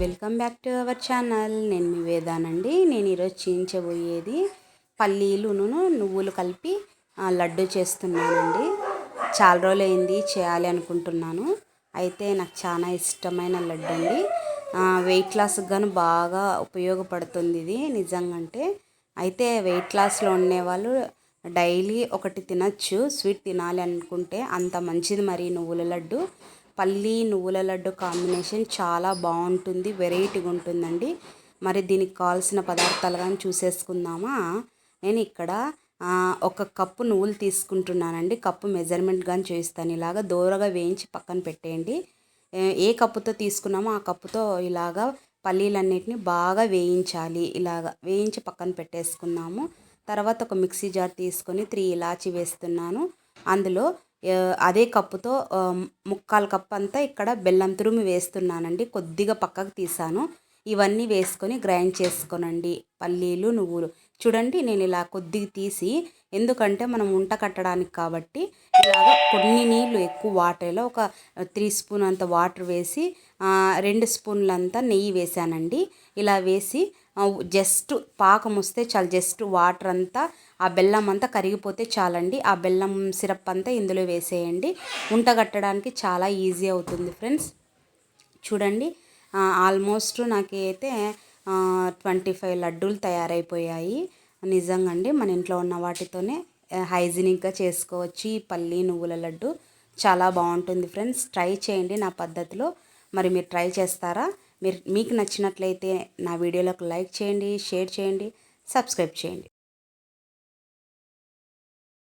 Welcome back to our channel. నేను మీ వేదానండి. నేను ఈరోజు చేయించబోయేది పల్లీలును నువ్వులు కలిపి లడ్డు చేస్తున్నానండి. చాలా రోజులు చేయాలి అనుకుంటున్నాను. అయితే నాకు చాలా ఇష్టమైన లడ్డు అండి వెయిట్ లాస్కి గాను బాగా ఉపయోగపడుతుంది ఇది నిజంగా అంటే అయితే వెయిట్ లాస్లో ఉండేవాళ్ళు డైలీ ఒకటి తినచ్చు స్వీట్ తినాలి అనుకుంటే అంత మంచిది మరి నువ్వుల లడ్డు. పల్లి నువ్వుల లడ్డు కాంబినేషన్ చాలా బాగుంటుంది వెరైటీగా ఉంటుందండి. మరి దీనికి కావాల్సిన పదార్థాలు కానీ చూసేసుకుందామా? నేను ఇక్కడ ఒక కప్పు నువ్వులు తీసుకుంటున్నానండి. కప్పు మెజర్మెంట్ కానీ చూపిస్తాను ఇలాగ దూరగా వేయించి పక్కన పెట్టేయండి. ఏ- కప్పుతో తీసుకున్నామో ఆ కప్పుతో ఇలాగా పల్లీలన్నిటిని బాగా వేయించాలి. ఇలాగ వేయించి పక్కన పెట్టేసుకున్నాము తర్వాత ఒక మిక్సీ జార్ తీసుకొని త్రీ ఇలాచి వేస్తున్నాను. అందులో అదే కప్పుతో ముక్కాల్ ముక్కాలు కప్ అంతా ఇక్కడ బెల్లం తురుము వేస్తున్నానండి. కొద్దిగా పక్కకు తీసాను. ఇవన్నీ వేసుకొని గ్రైండ్ చేసుకోనండి. పల్లీలు నువ్వులు. చూడండి నేను ఇలా కొద్దిగా తీసి ఎందుకంటే మనం ఉంట కట్టడానికి కాబట్టి ఇలాగ కొన్ని ఎక్కువ వాటర్లో ఒక త్రీ స్పూన్ అంత వాటర్ వేసి రెండు స్పూన్లంతా నెయ్యి వేసానండి ఇలా వేసి జస్ట్ పాకం వస్తే చాలు జస్ట్ వాటర్ అంతా ఆ బెల్లం అంతా కరిగిపోతే చాలండి. ఆ బెల్లం సిరప్ అంతా ఇందులో వేసేయండి. ఉంటగట్టడానికి చాలా ఈజీ అవుతుంది ఫ్రెండ్స్. చూడండి ఆల్మోస్ట్ నాకైతే ట్వంటీ ఫైవ్ లడ్డూలు తయారైపోయాయి. నిజంగా అండి మన ఇంట్లో ఉన్న వాటితోనే హైజీనిక్గా చేసుకోవచ్చు ఈ పల్లి నువ్వుల లడ్డు. చాలా బాగుంటుంది ఫ్రెండ్స్. ట్రై చేయండి నా పద్ధతిలో. మరి మీరు ట్రై చేస్తారా? మీరు మీకు నచ్చినట్లయితే నా వీడియోలకు లైక్ చేయండి షేర్ చేయండి సబ్స్క్రైబ్ చేయండి.